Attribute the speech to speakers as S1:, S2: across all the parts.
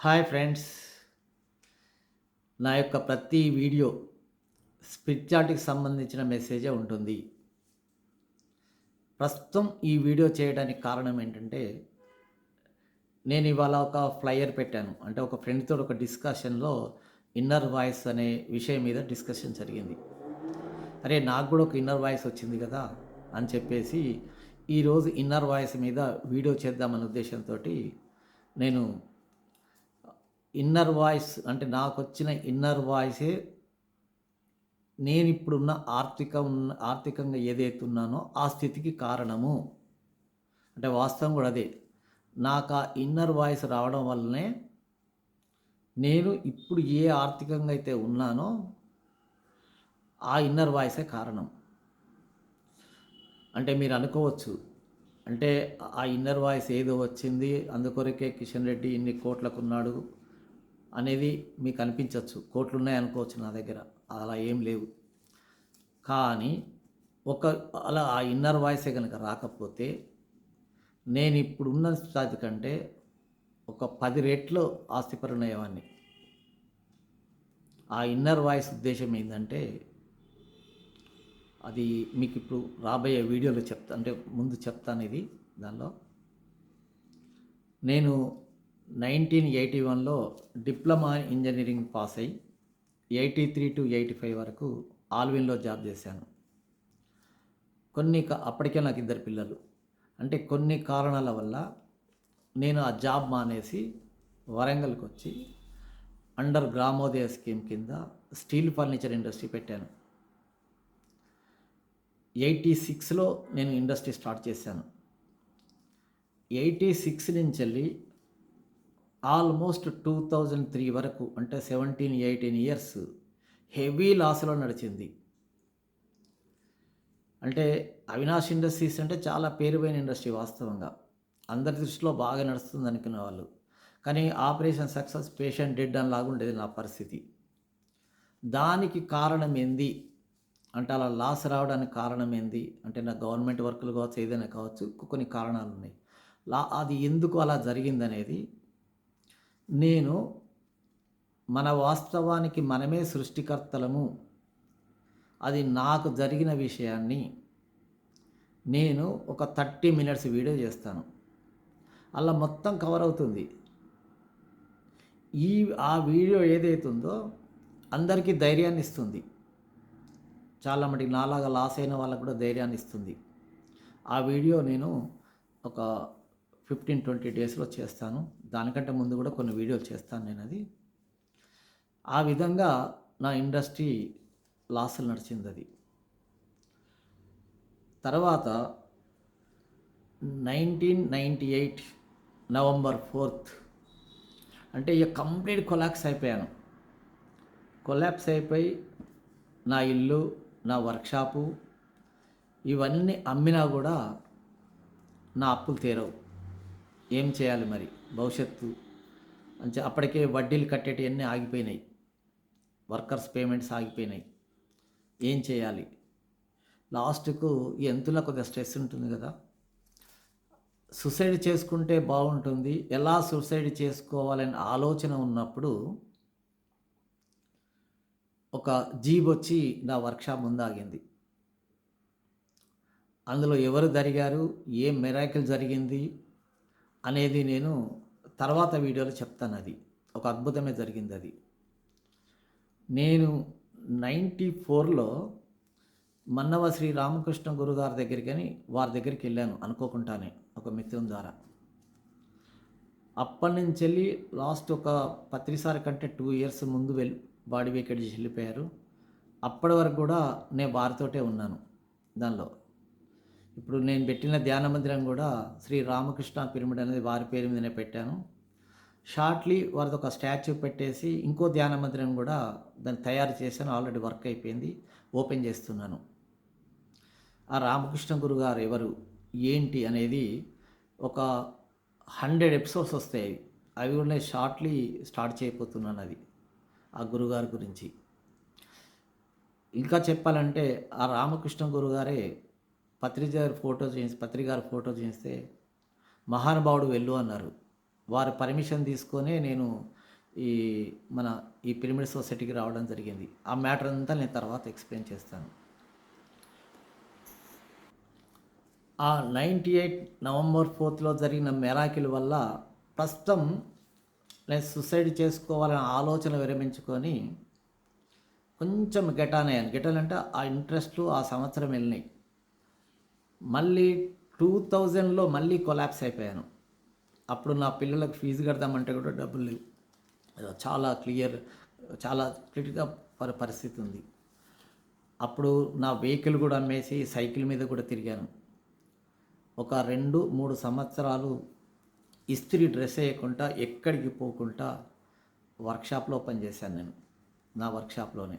S1: Hi friends. నా యొక్క ప్రతి వీడియో స్పిరిచువాలిటీకి సంబంధించిన మెసేజే ఉంటుంది. ప్రస్తుతం ఈ వీడియో చేయడానికి కారణం ఏంటంటే నేను ఇవాళ ఒక ఫ్లయర్ పెట్టాను. అంటే ఒక ఫ్రెండ్తో ఒక డిస్కషన్లో ఇన్నర్ వాయిస్ అనే విషయం మీద డిస్కషన్ జరిగింది. అరే నాకు కూడా ఒక ఇన్నర్ వాయిస్ వచ్చింది కదా అని చెప్పేసి ఈరోజు ఇన్నర్ వాయిస్ మీద వీడియో చేద్దామనే ఉద్దేశంతో నేను ఇన్నర్ వాయిస్ అంటే నాకు వచ్చిన ఇన్నర్ వాయిసే నేను ఇప్పుడున్న ఆర్థిక ఉన్న ఆర్థికంగా ఏదైతే ఉన్నానో ఆ స్థితికి కారణము. అంటే వాస్తవం కూడా అదే. నాకు ఆ ఇన్నర్ వాయిస్ రావడం వల్లనే నేను ఇప్పుడు ఏ ఆర్థికంగా అయితే ఉన్నానో ఆ ఇన్నర్ వాయిసే కారణం. అంటే మీరు అనుకోవచ్చు. అంటే ఆ ఇన్నర్ వాయిస్ ఏదో వచ్చింది అందుకొరకే కిషన్ రెడ్డి ఇన్ని కోట్లకు ఉన్నాడు అనేది మీకు అనిపించవచ్చు కోట్లు ఉన్నాయి అనుకోవచ్చు నా దగ్గర. అలా ఏం లేవు. కానీ ఒక అలా ఆ ఇన్నర్ వాయిసే కనుక రాకపోతే నేను ఇప్పుడున్న స్థాయి కంటే ఒక పది రెట్లు ఆస్తిపరునయ్యేవాడిని ఆ ఇన్నర్ వాయిస్ ఉద్దేశం ఏంటంటే అది మీకు ఇప్పుడు రాబోయే వీడియోలో చెప్తా అంటే ముందు చెప్తాను ఇది దానిలో. నేను నైన్టీన్ ఎయిటీ వన్లో డిప్లొమా ఇంజనీరింగ్ పాస్ అయ్యి eighty three to eighty five వరకు ఆల్విన్లో జాబ్ చేశాను. కొన్ని అప్పటికే నాకు ఇద్దరు పిల్లలు. అంటే కొన్ని కారణాల వల్ల నేను ఆ జాబ్ మానేసి వరంగల్కి వచ్చి అండర్ గ్రామోదయ స్కీమ్ కింద స్టీల్ ఫర్నిచర్ ఇండస్ట్రీ పెట్టాను. ఎయిటీ సిక్స్లో నేను ఇండస్ట్రీ స్టార్ట్ చేశాను. ఎయిటీ సిక్స్ నుంచి వెళ్ళి ఆల్మోస్ట్ టూ థౌజండ్ త్రీ వరకు అంటే సెవెంటీన్ ఎయిటీన్ ఇయర్స్ హెవీ లాస్లో నడిచింది. అంటే అవినాష్ ఇండస్ట్రీస్ అంటే చాలా పేరుపోయిన ఇండస్ట్రీ వాస్తవంగా. అందరి దృష్టిలో బాగా నడుస్తుంది అనుకునే వాళ్ళు. కానీ ఆపరేషన్ సక్సెస్ పేషెంట్ డెడ్ అని లాగా ఉండేది నా పరిస్థితి. దానికి కారణం ఏంది? అంటే అలా లాస్ రావడానికి కారణం ఏంది? అంటే నా గవర్నమెంట్ వర్కులు కావచ్చు ఏదైనా కావచ్చు కొన్ని కారణాలు ఉన్నాయి. లా అది ఎందుకు అలా జరిగిందనేది నేను మన వాస్తవానికి మనమే సృష్టికర్తలము. అది నాకు జరిగిన విషయాన్ని నేను ఒక థర్టీ మినిట్స్ వీడియో చేస్తాను. అలా మొత్తం కవర్ అవుతుంది. ఈ ఆ వీడియో ఏదైతుందో అందరికీ ధైర్యాన్ని ఇస్తుంది. చాలా మటుకు నాలాగా లాస్ అయిన వాళ్ళకు కూడా ధైర్యాన్ని ఇస్తుంది. ఆ వీడియో నేను ఒక ఫిఫ్టీన్ ట్వంటీ డేస్లో చేస్తాను. దానికంటే ముందు కూడా కొన్ని వీడియోలు చేస్తాను నేను అది. ఆ విధంగా నా ఇండస్ట్రీ లాసులు నడిచింది అది. తర్వాత nineteen ninety eight November fourth అంటే ఇక కంప్లీట్ కొలాప్స్ అయిపోయాను. కొలాప్స్ అయిపోయి నా ఇల్లు నా వర్క్షాపు ఇవన్నీ అమ్మినా కూడా నా అప్పులు తీరవు. ఏం చేయాలి మరి? భవిష్యత్తు. అంటే అప్పటికే వడ్డీలు కట్టేటివన్నీ ఆగిపోయినాయి. వర్కర్స్ పేమెంట్స్ ఆగిపోయినాయి. ఏం చేయాలి? లాస్ట్కు ఎంతులో కొద్దిగా స్ట్రెస్ ఉంటుంది కదా. సుసైడ్ చేసుకుంటే బాగుంటుంది. ఎలా సుసైడ్ చేసుకోవాలనే ఆలోచన ఉన్నప్పుడు ఒక జీబ్ వచ్చి నా వర్క్షాప్ ముందు ఆగింది అందులో ఎవరు జరిగారు? ఏ మెరాకిల్ జరిగింది? అనేది నేను తర్వాత వీడియోలో చెప్తాను అది. ఒక అద్భుతమే జరిగింది అది. నేను నైంటీ ఫోర్లో మన్నవ శ్రీ రామకృష్ణ గురుగారి దగ్గరికని వారి దగ్గరికి వెళ్ళాను అనుకోకుండానే ఒక మిత్రం ద్వారా. అప్పటి నుంచి వెళ్ళి లాస్ట్ ఒక పత్రిసారి కంటే టూ ఇయర్స్ ముందు వెళ్ళి బాడీ వేకెట్ చేసి వెళ్ళిపోయారు. అప్పటి వరకు కూడా నేను వారితోటే ఉన్నాను దానిలో. ఇప్పుడు నేను పెట్టిన ధ్యాన మందిరం కూడా శ్రీ రామకృష్ణ పిరమిడ్ అనేది వారి పేరు మీదనే పెట్టాను. షార్ట్లీ వారిది ఒక స్టాచ్యూ పెట్టేసి ఇంకో ధ్యాన మందిరం కూడా దాన్ని తయారు చేశాను. ఆల్రెడీ వర్క్ అయిపోయింది. ఓపెన్ చేస్తున్నాను. ఆ రామకృష్ణ గురుగారు ఎవరు ఏంటి అనేది ఒక హండ్రెడ్ ఎపిసోడ్స్ వస్తాయి. అవి కూడా నేను షార్ట్లీ స్టార్ట్ చేయబోతున్నాను అది ఆ గురుగారి గురించి. ఇంకా చెప్పాలంటే ఆ రామకృష్ణ గురుగారే పత్రిక ఫోటో చేసి పత్రికారు ఫోటో చేస్తే మహానుభావుడు వెళ్ళు అన్నారు. వారి పర్మిషన్ తీసుకొని నేను ఈ మన ఈ పిరమిడ్ సొసైటీకి రావడం జరిగింది. ఆ మ్యాటర్ అంతా నేను తర్వాత ఎక్స్ప్లెయిన్ చేస్తాను. ఆ నైంటీ ఎయిట్ నవంబర్ ఫోర్త్లో జరిగిన మెరాకిల్ వల్ల ప్రస్తుతం నేను సుసైడ్ చేసుకోవాలనే ఆలోచన విరమించుకొని కొంచెం గెటాన్ అయ్యాను. గెటాన్ అంటే ఆ ఇంట్రెస్ట్ ఆ సంవత్సరం వెళ్ళినాయి. మళ్ళీ టూ థౌజండ్లో మళ్ళీ కొలాప్స్ అయిపోయాను. అప్పుడు నా పిల్లలకు ఫీజు కడదామంటే కూడా డబ్బులు లేవు. చాలా క్లియర్ చాలా క్లియర్గా పరి పరిస్థితి ఉంది. అప్పుడు నా వెహికల్ కూడా అమ్మేసి సైకిల్ మీద కూడా తిరిగాను. ఒక రెండు మూడు సంవత్సరాలు ఇస్త్రీ డ్రెస్ వేయకుండా ఎక్కడికి పోకుండా వర్క్షాప్లో పనిచేశాను నేను నా వర్క్షాప్లోనే.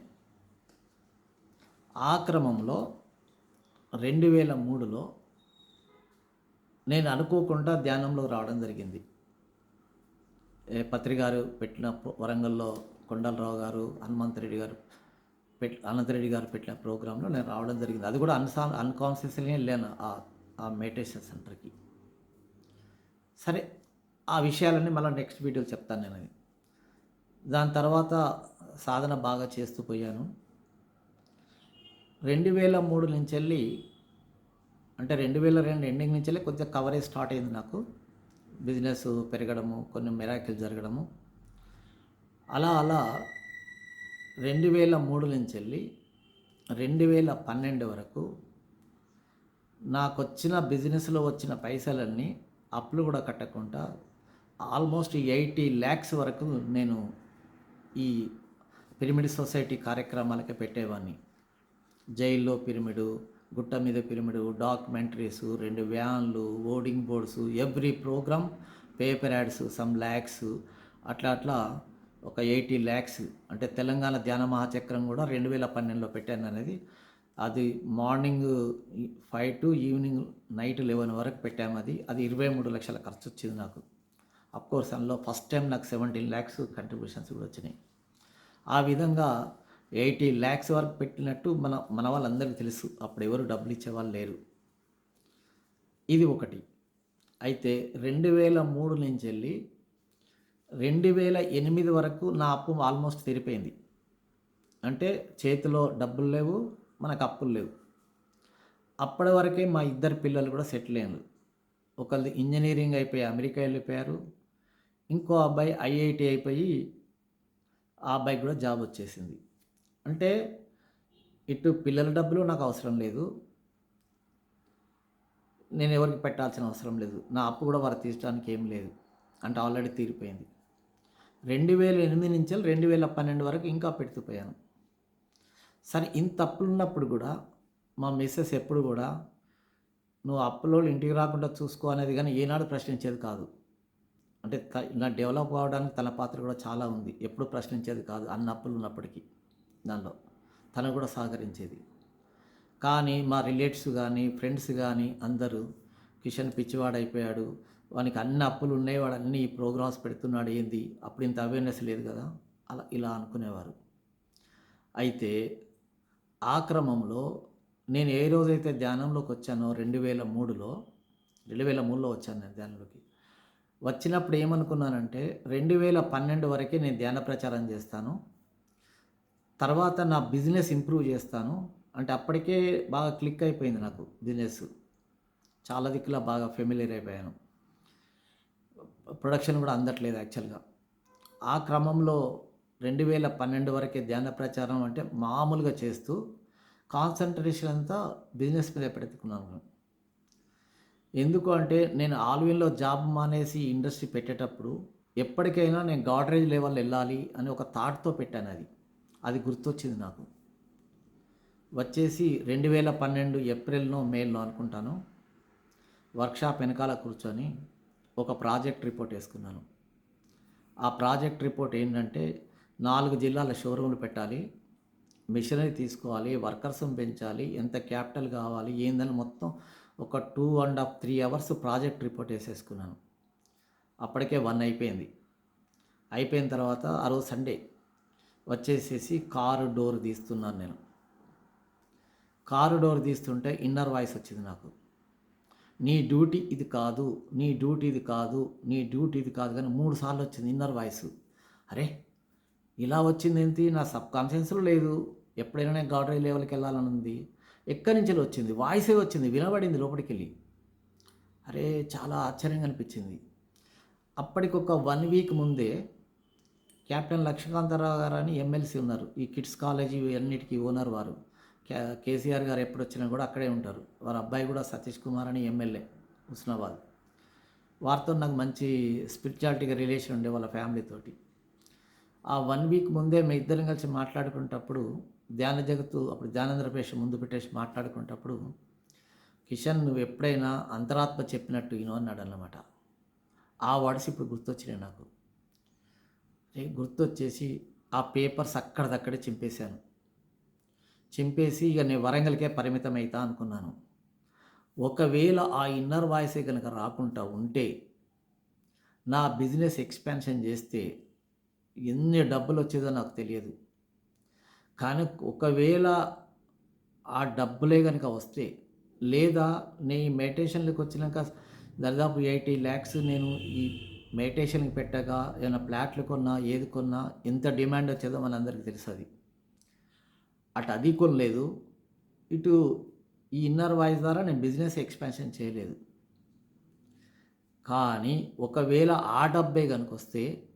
S1: ఆ క్రమంలో రెండు వేల మూడులో నేను అనుకోకుండా ధ్యానంలో రావడం జరిగింది. ఏ పత్రి గారు పెట్టిన వరంగల్లో కొండలరావు గారు హనుమంతరెడ్డి గారు పెట్ అనంతరెడ్డి గారు పెట్టిన ప్రోగ్రాంలో నేను రావడం జరిగింది. అది కూడా అన్సా అన్కాన్షియస్లీ వెళ్ళాను ఆ ఆ మెడిటేషన్ సెంటర్కి. సరే ఆ విషయాలన్నీ మళ్ళీ నెక్స్ట్ వీడియోలో చెప్తాను నేను. అది దాని తర్వాత సాధన బాగా చేస్తూ పోయాను. రెండు వేల మూడు నుంచి వెళ్ళి అంటే రెండు వేల రెండు ఎండింగ్ నుంచి వెళ్ళి కొద్దిగా కవరేజ్ స్టార్ట్ అయింది నాకు. బిజినెస్ పెరగడము కొన్ని మెరాకిల్ జరగడము. అలా అలా రెండు వేల మూడు నుంచి వెళ్ళి రెండు వేల పన్నెండు వరకు నాకు వచ్చిన బిజినెస్లో వచ్చిన పైసలన్నీ అప్పులు కూడా కట్టకుండా ఆల్మోస్ట్ ఎయిటీ ల్యాక్స్ వరకు నేను ఈ పిరమిడ్ సొసైటీ కార్యక్రమాలకి పెట్టేవాడిని జైల్లో పిరమిడు గుట్ట మీద పిరమిడు డాక్యుమెంటరీస్ రెండు వ్యాన్లు hoarding boards every programme paper ads some lakhs అట్లా అట్లా ఒక ఎయిటీ ల్యాక్స్ అంటే తెలంగాణ ధ్యాన మహాచక్రం కూడా రెండు వేల పన్నెండులో పెట్టాను అనేది. అది morning five to evening night eleven వరకు పెట్టాము అది. అది ఇరవై మూడు లక్షల ఖర్చు వచ్చింది నాకు. కోర్స్ అందులో ఫస్ట్ టైం నాకు సెవెంటీన్ ల్యాక్స్ కంట్రిబ్యూషన్స్ కూడా వచ్చినాయి. ఆ విధంగా ఎయిటీ ల్యాక్స్ వరకు పెట్టినట్టు మన మన వాళ్ళందరికీ తెలుసు. అప్పుడు ఎవరు డబ్బులు ఇచ్చేవాళ్ళు లేరు. ఇది ఒకటి. అయితే రెండు వేల మూడు నుంచి వెళ్ళి రెండు వేల ఎనిమిది వరకు నా అప్పు ఆల్మోస్ట్ తీరిపోయింది. అంటే చేతిలో డబ్బులు లేవు మనకు అప్పులు లేవు. అప్పటి వరకే మా ఇద్దరు పిల్లలు కూడా సెటిల్ అయ్యారు ఒకళ్ళు ఇంజనీరింగ్ అయిపోయి అమెరికా వెళ్ళిపోయారు. ఇంకో అబ్బాయి ఐఐటి అయిపోయి ఆ అబ్బాయికి కూడా జాబ్ వచ్చేసింది. అంటే ఇటు పిల్లల డబ్బులు నాకు అవసరం లేదు. నేను ఎవరికి పెట్టాల్సిన అవసరం లేదు. నా అప్పు కూడా వారు తీర్చడానికి ఏం లేదు. అంటే ఆల్రెడీ తీరిపోయింది. రెండు వేల ఎనిమిది నుంచి రెండు వేల పన్నెండు వరకు ఇంకా పెడుతుపోయాను సరే ఇంత అప్పులు ఉన్నప్పుడు కూడా మా మిస్సెస్ ఎప్పుడు కూడా నువ్వు అప్పులో ఇంటికి రాకుండా చూసుకో అనేది కానీ ఏనాడు ప్రశ్నించేది కాదు. అంటే త- ఇలా డెవలప్ అవ్వడానికి తన పాత్ర కూడా చాలా ఉంది. ఎప్పుడు ప్రశ్నించేది కాదు. అన్న అప్పులు ఉన్నప్పటికీ. దానిలో తను కూడా సహకరించేది. కానీ మా రిలేటివ్స్ కానీ ఫ్రెండ్స్ కానీ అందరూ కిషన్ పిచ్చివాడైపోయాడు. వానికి అన్ని అప్పులు ఉన్నాయి వాడు అన్ని ప్రోగ్రామ్స్ పెడుతున్నాడు ఏంది? అప్పుడు ఇంత అవేర్నెస్ లేదు కదా? అలా ఇలా అనుకునేవారు. అయితే ఆ క్రమంలో నేను ఏ రోజైతే ధ్యానంలోకి వచ్చానో రెండు వేల మూడులో రెండు వేల మూడులో వచ్చాను నేను ధ్యానంలోకి. వచ్చినప్పుడు ఏమనుకున్నానంటే రెండు వేల పన్నెండు వరకే నేను ధ్యాన ప్రచారం చేస్తాను. తర్వాత నా బిజినెస్ ఇంప్రూవ్ చేస్తాను. అంటే అప్పటికే బాగా క్లిక్ అయిపోయింది నాకు బిజినెస్. చాలా దిక్కులా బాగా ఫెమిలియర్ అయిపోయాను. ప్రొడక్షన్ కూడా అందట్లేదు యాక్చువల్గా. ఆ క్రమంలో రెండు వేల పన్నెండు వరకే ధ్యాన ప్రచారం అంటే మామూలుగా చేస్తూ కాన్సన్ట్రేషన్ అంతా బిజినెస్ మీద పెట్టుకున్నాను ఎందుకు అంటే నేను ఆల్విన్లో జాబ్ మానేసి ఇండస్ట్రీ పెట్టేటప్పుడు ఎప్పటికైనా నేను గాడ్రేజ్ లెవెల్ వెళ్ళాలి అని ఒక థాట్తో పెట్టాను అది. అది గుర్తొచ్చింది నాకు. వచ్చేసి రెండు వేల పన్నెండు ఏప్రిల్నో మేలో అనుకుంటాను వర్క్షాప్ వెనకాల కూర్చొని ఒక ప్రాజెక్ట్ రిపోర్ట్ వేసుకున్నాను. ఆ ప్రాజెక్ట్ రిపోర్ట్ ఏంటంటే నాలుగు జిల్లాల షోరూమ్లు పెట్టాలి మిషనరీ తీసుకోవాలి వర్కర్స్ని పెంచాలి ఎంత క్యాపిటల్ కావాలి ఏందని మొత్తం ఒక two and half three hours project report వేసేసుకున్నాను. అప్పటికే వన్ అయిపోయింది. అయిపోయిన తర్వాత ఆ రోజు సండే వచ్చేసేసి కారు డోర్ తీస్తున్నాను నేను. కారు డోర్ తీస్తుంటే ఇన్నర్ వాయిస్ వచ్చింది నాకు. నీ డ్యూటీ ఇది కాదు నీ డ్యూటీ ఇది కాదు నీ డ్యూటీ ఇది కాదు కానీ మూడు సార్లు వచ్చింది ఇన్నర్ వాయిస్. అరే ఇలా వచ్చింది ఏంటి? నా సబ్ కాన్షియన్స్లో లేదు. ఎప్పుడైనా నేను గాడ్రీ లెవెల్కి వెళ్ళాలని ఉంది. ఎక్కడి నుంచి వచ్చింది? వాయిసే వచ్చింది వినబడింది లోపలికి వెళ్ళి. అరే చాలా ఆశ్చర్యంగా అనిపించింది. అప్పటికొక వన్ వీక్ ముందే కెప్టెన్ లక్ష్మీకాంతారావు గారు అని ఎమ్మెల్సీ ఉన్నారు. ఈ కిడ్స్ కాలేజీ అన్నిటికీ ఓనర్ వారు. కే కేసీఆర్ గారు ఎప్పుడు వచ్చినా కూడా అక్కడే ఉంటారు. వారి అబ్బాయి కూడా సతీష్ కుమార్ అని ఎమ్మెల్యే హుస్నాబాద్ వారితో నాకు మంచి స్పిరిచువాలిటీగా రిలేషన్ ఉండే వాళ్ళ ఫ్యామిలీతోటి ఆ వన్ వీక్ ముందే మేము ఇద్దరం కలిసి మాట్లాడుకునేటప్పుడు ధ్యాన జగత్తు అప్పుడు ధ్యానేంద్ర పేష ముందు పెట్టేసి మాట్లాడుకునేటప్పుడు కిషన్ నువ్వు ఎప్పుడైనా అంతరాత్మ చెప్పినట్టు ఇనో అన్నాడు అన్నమాట ఆ వర్డ్స్ ఇప్పుడు గుర్తొచ్చినాయి నాకు. గుర్తొచ్చేసి ఆ పేపర్స్ అక్కడిదక్కడే చింపేశాను. చింపేసి ఇక నేను వరంగల్కే పరిమితం అవుతా అనుకున్నాను. ఒకవేళ ఆ ఇన్నర్ వాయిసే కనుక రాకుండా ఉంటే నా బిజినెస్ ఎక్స్పాన్షన్ చేస్తే ఎన్ని డబ్బులు వచ్చేదో నాకు తెలియదు. కానీ ఒకవేళ ఆ డబ్బులే కనుక వస్తే లేదా నీ మెడిటేషన్లకు వచ్చినాక దాదాపు ఎయిటీ ల్యాక్స్ నేను ఈ మెడిటేషన్కి పెట్టగా ఏమైనా ప్లాట్లు కొన్నా ఏది కొన్నా ఎంత డిమాండ్ వచ్చేదో మనందరికీ తెలుసు అది. అటు అది కొనలేదు ఇటు ఈ ఇన్నర్ వాయిస్ ద్వారా నేను బిజినెస్ ఎక్స్పాన్షన్ చేయలేదు. కానీ ఒకవేళ ఆ డబ్బే కనుక వస్తే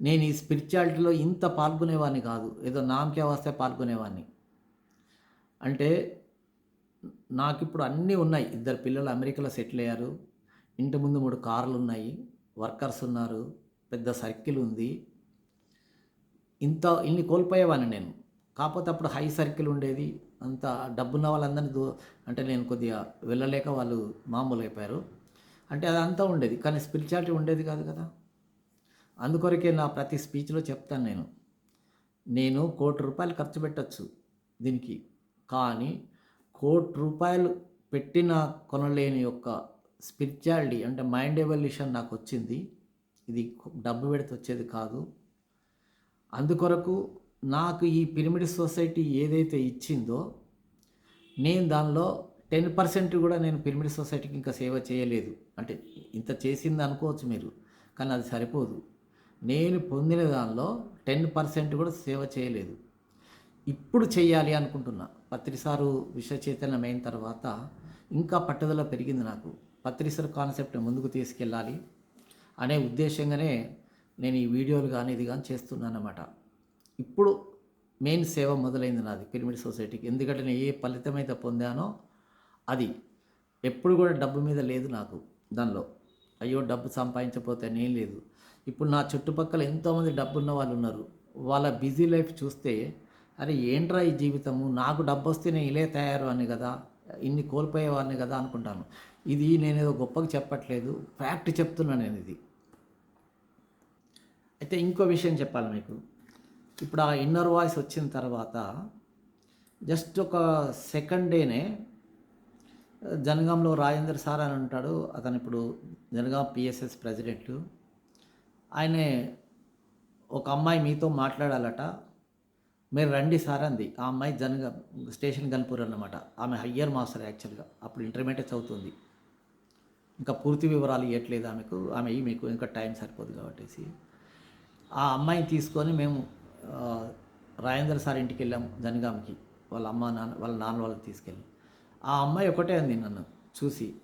S1: నేను ఈ స్పిరిచువాలిటీలో ఇంత పాల్గొనేవాడిని కాదు. ఏదో నామకే వస్తే పాల్గొనేవాడిని. అంటే నాకు ఇప్పుడు అన్నీ ఉన్నాయి. ఇద్దరు పిల్లలు అమెరికాలో సెటిల్ అయ్యారు. ఇంటి ముందు మూడు కార్లు ఉన్నాయి వర్కర్స్ ఉన్నారు పెద్ద సర్కిల్ ఉంది. ఇంత ఇన్ని కోల్పోయేవాడిని నేను. కాకపోతే అప్పుడు హై సర్కిల్ ఉండేది. అంత డబ్బున్న వాళ్ళందరినీ దూ అంటే నేను కొద్దిగా వెళ్ళలేక వాళ్ళు మామూలు అయిపోయారు అంటే అదంతా ఉండేది. కానీ స్పిరిచువాలిటీ ఉండేది కాదు కదా. అందుకొరకే నా ప్రతి స్పీచ్లో చెప్తాను నేను. నేను కోటి రూపాయలు ఖర్చు పెట్టచ్చు దీనికి. కానీ కోటి రూపాయలు పెట్టిన కొనలేని యొక్క స్పిరిచువాలిటీ అంటే మైండ్ ఎవల్యూషన్ నాకు వచ్చింది. ఇది డబ్బు పెడితే వచ్చేది కాదు. అందుకొరకు నాకు ఈ పిరమిడ్ సొసైటీ ఏదైతే ఇచ్చిందో నేను దానిలో టెన్ పర్సెంట్ కూడా నేను పిరమిడ్ సొసైటీకి ఇంకా సేవ చేయలేదు. అంటే ఇంత చేసింది అనుకోవచ్చు మీరు కానీ అది సరిపోదు. నేను పొందిన దానిలో టెన్ పర్సెంట్ కూడా సేవ చేయలేదు. ఇప్పుడు చేయాలి అనుకుంటున్నా. పత్రిసారు విశ్వ అయిన తర్వాత ఇంకా పట్టుదల పెరిగింది నాకు. పత్రిసర్ కాన్సెప్ట్ని ముందుకు తీసుకెళ్ళాలి అనే ఉద్దేశంగానే నేను ఈ వీడియోలు కానీ ఇది కానీ చేస్తున్నాను ఇప్పుడు మెయిన్ సేవ మొదలైంది నాది పిరమిడ్ సొసైటీకి. ఎందుకంటే నేను ఏ ఫలితం అయితే పొందానో అది ఎప్పుడు కూడా డబ్బు మీద లేదు నాకు దానిలో. అయ్యో డబ్బు సంపాదించకపోతే నేను లేదు. ఇప్పుడు నా చుట్టుపక్కల ఎంతోమంది డబ్బు ఉన్న వాళ్ళు ఉన్నారు. వాళ్ళ బిజీ లైఫ్ చూస్తే అరే ఏంట్రా ఈ జీవితము? నాకు డబ్బు వస్తే నేను ఇలే తయారు అని కదా ఇన్ని కోల్పోయేవాడిని కదా అనుకుంటాను. ఇది నేను ఏదో గొప్పగా చెప్పట్లేదు. ఫ్యాక్ట్ చెప్తున్నా నేను ఇది. అయితే ఇంకో విషయం చెప్పాలి మీకు. ఇప్పుడు ఆ ఇన్నర్ వాయిస్ వచ్చిన తర్వాత జస్ట్ ఒక సెకండ్ డేనే జనగాంలో రాజేంద్ర సార్ అని ఉంటాడు. అతను ఇప్పుడు జనగాం పిఎస్ఎస్ ప్రెసిడెంట్. ఆయనే ఒక అమ్మాయి మీతో మాట్లాడాలట. మీరు రండి సార్ అంది. ఆ అమ్మాయి జనగా స్టేషన్ గన్పూర్ అన్నమాట. ఆమె హయ్యర్ మాస్టర్ యాక్చువల్గా. అప్పుడు ఇంటర్మీడియట్ చదువుతుంది. ఇంకా పూర్తి వివరాలు ఇవ్వట్లేదు ఆమెకు. ఆమె మీకు ఇంకా టైం సరిపోదు కాబట్టి ఆ అమ్మాయిని తీసుకొని మేము రాజేంద్ర సార్ ఇంటికి వెళ్ళాము జనగాంకి. వాళ్ళ అమ్మ నాన్న వాళ్ళ నాన్న వాళ్ళకి తీసుకెళ్ళి. ఆ అమ్మాయి ఒకటే అంది నన్ను చూసి.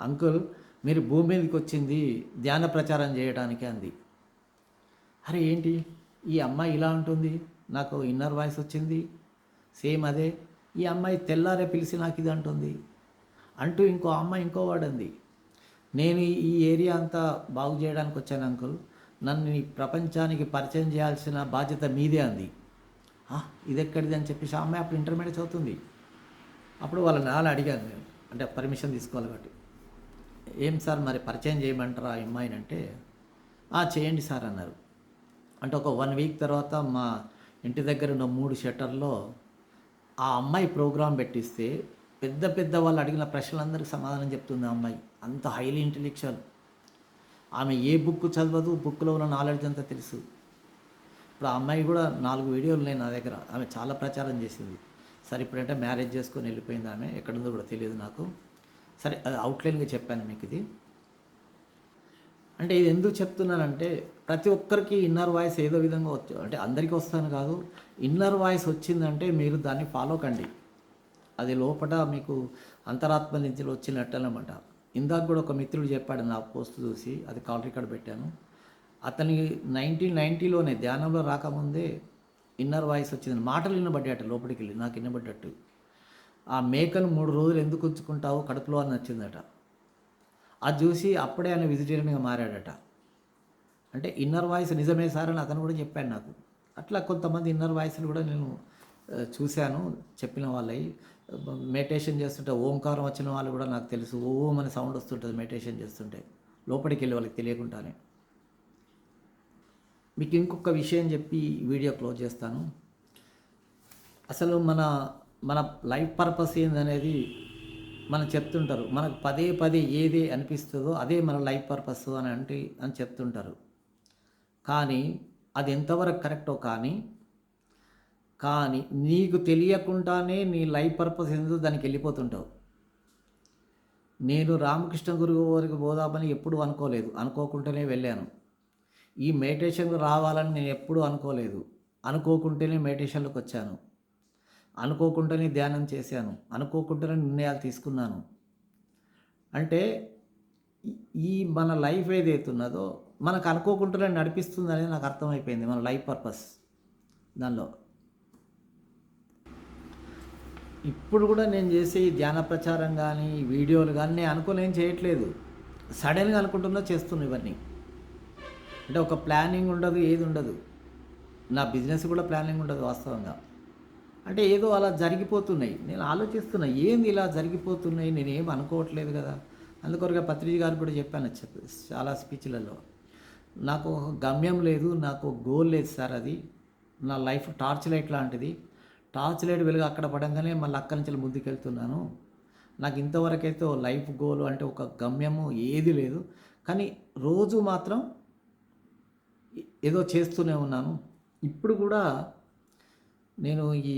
S1: అంకుల్ మీరు భూమి మీదకి వచ్చింది ధ్యాన ప్రచారం చేయడానికే అంది. అరే ఏంటి? ఈ అమ్మాయి ఇలా ఉంటుంది నాకు ఇన్నర్ వాయిస్ వచ్చింది. సేమ్ అదే. ఈ అమ్మాయి తెల్లారే పిలిచి నాకు ఇది అంటుంది. అంటూ ఇంకో అమ్మాయి ఇంకో వాడంది నేను ఈ- ఏరియా అంతా బాగు చేయడానికి వచ్చాను అంకుల్. నన్ను ఈ ప్రపంచానికి పరిచయం చేయాల్సిన బాధ్యత మీదే అంది. ఇదెక్కడిది ఇది ఎక్కడిది అని చెప్పేసి ఆ అమ్మాయి అప్పుడు ఇంటర్మీడియట్ చదువుతుంది. అప్పుడు వాళ్ళ నాన్న అడిగాను నేను అంటే పర్మిషన్ తీసుకోవాలి కాబట్టి. ఏం సార్ మరి పరిచయం చేయమంటారా ఆ అమ్మాయిని అంటే "ఆ, చేయండి సార్ అన్నారు. అంటే ఒక వన్ వీక్ తర్వాత మా ఇంటి దగ్గర ఉన్న మూడు షట్టర్లో ఆ అమ్మాయి ప్రోగ్రాం పెట్టిస్తే పెద్ద పెద్ద వాళ్ళు అడిగిన ప్రశ్నలందరికీ సమాధానం చెప్తుంది ఆ అమ్మాయి. అంత హైలీ ఇంటెలెక్చువల్ ఆమె ఏ బుక్ చదవదు బుక్లో ఉన్న నాలెడ్జ్ అంతా తెలుసు. ఇప్పుడు ఆ అమ్మాయి కూడా నాలుగు వీడియోలు ఉన్నాయి నా దగ్గర. ఆమె చాలా ప్రచారం చేసింది. సరే ఇప్పుడంటే మ్యారేజ్ చేసుకొని వెళ్ళిపోయింది ఆమె. ఎక్కడుందో కూడా తెలియదు నాకు. సరే అది అవుట్లైన్గా చెప్పాను మీకు ఇది. అంటే ఇది ఎందుకు చెప్తున్నానంటే ప్రతి ఒక్కరికి ఇన్నర్ వాయిస్ ఏదో విధంగా వచ్చు అంటే అందరికీ వస్తాను కాదు. ఇన్నర్ వాయిస్ వచ్చిందంటే మీరు దాన్ని ఫాలో కండి. అది లోపల మీకు అంతరాత్మ నుంచి వచ్చినట్టు అనమాట ఇందాక కూడా ఒక మిత్రుడు చెప్పాడు నా పోస్ట్ చూసి అది కాల్ రికార్డ్ పెట్టాను. అతని నైన్టీన్ నైంటీలోనే ధ్యానంలో రాకముందే ఇన్నర్ వాయిస్ వచ్చింది. మాటలు వినబడ్డాట లోపలికి వెళ్ళి నాకు వినబడ్డట్టు. ఆ మేకను మూడు రోజులు ఎందుకు ఉంచుకుంటావు? కడుపులో అని నచ్చిందట. అది చూసి అప్పుడే ఆయన వెజిటేరియన్గా మారాడట. అంటే ఇన్నర్ వాయిస్ నిజమే సార్ అని అతను కూడా చెప్పాడు నాకు. అట్లా కొంతమంది ఇన్నర్ వాయిస్లు కూడా నేను చూశాను చెప్పిన వాళ్ళవి మెడిటేషన్ చేస్తుంటే ఓంకారం వచ్చిన వాళ్ళు కూడా నాకు తెలుసు. ఓం అనే సౌండ్ వస్తుంటుంది మెడిటేషన్ చేస్తుంటే. లోపలికి వెళ్ళి వాళ్ళకి తెలియకుండానే. మీకు ఇంకొక విషయం చెప్పి వీడియో క్లోజ్ చేస్తాను. అసలు మన మన లైఫ్ పర్పస్ ఏందనేది మనం చెప్తుంటారు. మనకు పదే పదే ఏది అనిపిస్తుందో అదే మన లైఫ్ పర్పస్ అని అంటే అని చెప్తుంటారు. కానీ అది ఎంతవరకు కరెక్టో కానీ కానీ నీకు తెలియకుండానే నీ లైఫ్ పర్పస్ ఎందుకు దానికి వెళ్ళిపోతుంటావు. నేను రామకృష్ణ గురువు వారికి పోదామని ఎప్పుడు అనుకోలేదు. అనుకోకుండానే వెళ్ళాను. ఈ మెడిటేషన్కి రావాలని నేను ఎప్పుడూ అనుకోలేదు. అనుకోకుండానే మెడిటేషన్లోకి వచ్చాను. అనుకోకుండానే ధ్యానం చేశాను. అనుకోకుండానే నిర్ణయాలు తీసుకున్నాను. అంటే ఈ- ఈ మన లైఫ్ ఏదైతే ఉన్నదో మనకు అనుకోకుండానే నడిపిస్తుంది అనేది నాకు అర్థమైపోయింది మన లైఫ్ పర్పస్ దానిలో. ఇప్పుడు కూడా నేను చేసే ఈ ధ్యాన ప్రచారం కానీ ఈ వీడియోలు కానీ నేను అనుకోలేం చేయట్లేదు. సడన్గా అనుకుంటున్నా చేస్తున్నా ఇవన్నీ. అంటే ఒక ప్లానింగ్ ఉండదు ఏది ఉండదు. నా బిజినెస్ కూడా ప్లానింగ్ ఉండదు వాస్తవంగా. అంటే ఏదో అలా జరిగిపోతున్నాయి. నేను ఆలోచిస్తున్నా ఏంది ఇలా జరిగిపోతున్నాయి? నేను ఏం అనుకోవట్లేదు కదా. అందుకొరగా పత్రిక గారు కూడా చెప్పాను చాలా స్పీచ్లలో. నాకు గమ్యం లేదు నాకు గోల్ లేదు సార్ అది. నా లైఫ్ టార్చ్ లైట్ లాంటిది. టార్చ్ లైట్ వెలుగు అక్కడ పడంగానే మళ్ళీ అక్కడి నుంచి ముందుకెళ్తున్నాను. నాకు ఇంతవరకైతే లైఫ్ గోల్ అంటే ఒక గమ్యము ఏది లేదు. కానీ రోజు మాత్రం ఏదో చేస్తూనే ఉన్నాను. ఇప్పుడు కూడా నేను ఈ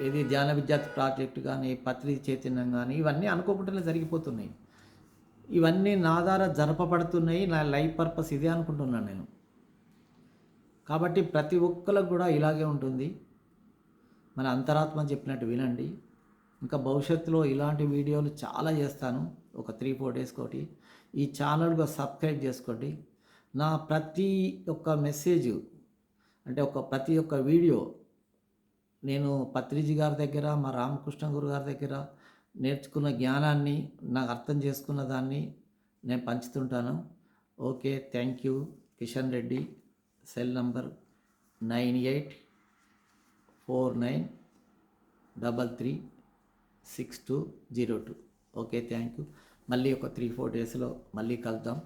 S1: ఏది ధ్యాన విద్యార్థి ప్రాజెక్ట్ కానీ పత్రి చైతన్యం కానీ ఇవన్నీ అనుకోకుండానే జరిగిపోతున్నాయి. ఇవన్నీ నా ద్వారా జరపబడుతున్నాయి నా లైఫ్ పర్పస్ ఇదే అనుకుంటున్నాను నేను. కాబట్టి ప్రతి ఒక్కరికి కూడా ఇలాగే ఉంటుంది. మన అంతరాత్మ చెప్పినట్టు వినండి. ఇంకా భవిష్యత్తులో ఇలాంటి వీడియోలు చాలా చేస్తాను. ఒక త్రీ ఫోర్ డేస్ ఒకటి ఈ ఛానల్గా సబ్స్క్రైబ్ చేసుకోండి. నా ప్రతి ఒక్క మెసేజ్ అంటే ఒక ప్రతి ఒక్క వీడియో నేను పత్రిజీ గారి దగ్గర మా రామకృష్ణ గురు గారి దగ్గర నేర్చుకున్న జ్ఞానాన్ని నాకు అర్థం చేసుకున్న దాన్ని నేను పంచుతుంటాను. Okay thank you. Kishan Reddy cell number nine eight four nine double three six two zero two. Okay thank you. మళ్ళీ ఒక త్రీ ఫోర్ డేస్లో మళ్ళీ కలుద్దాం.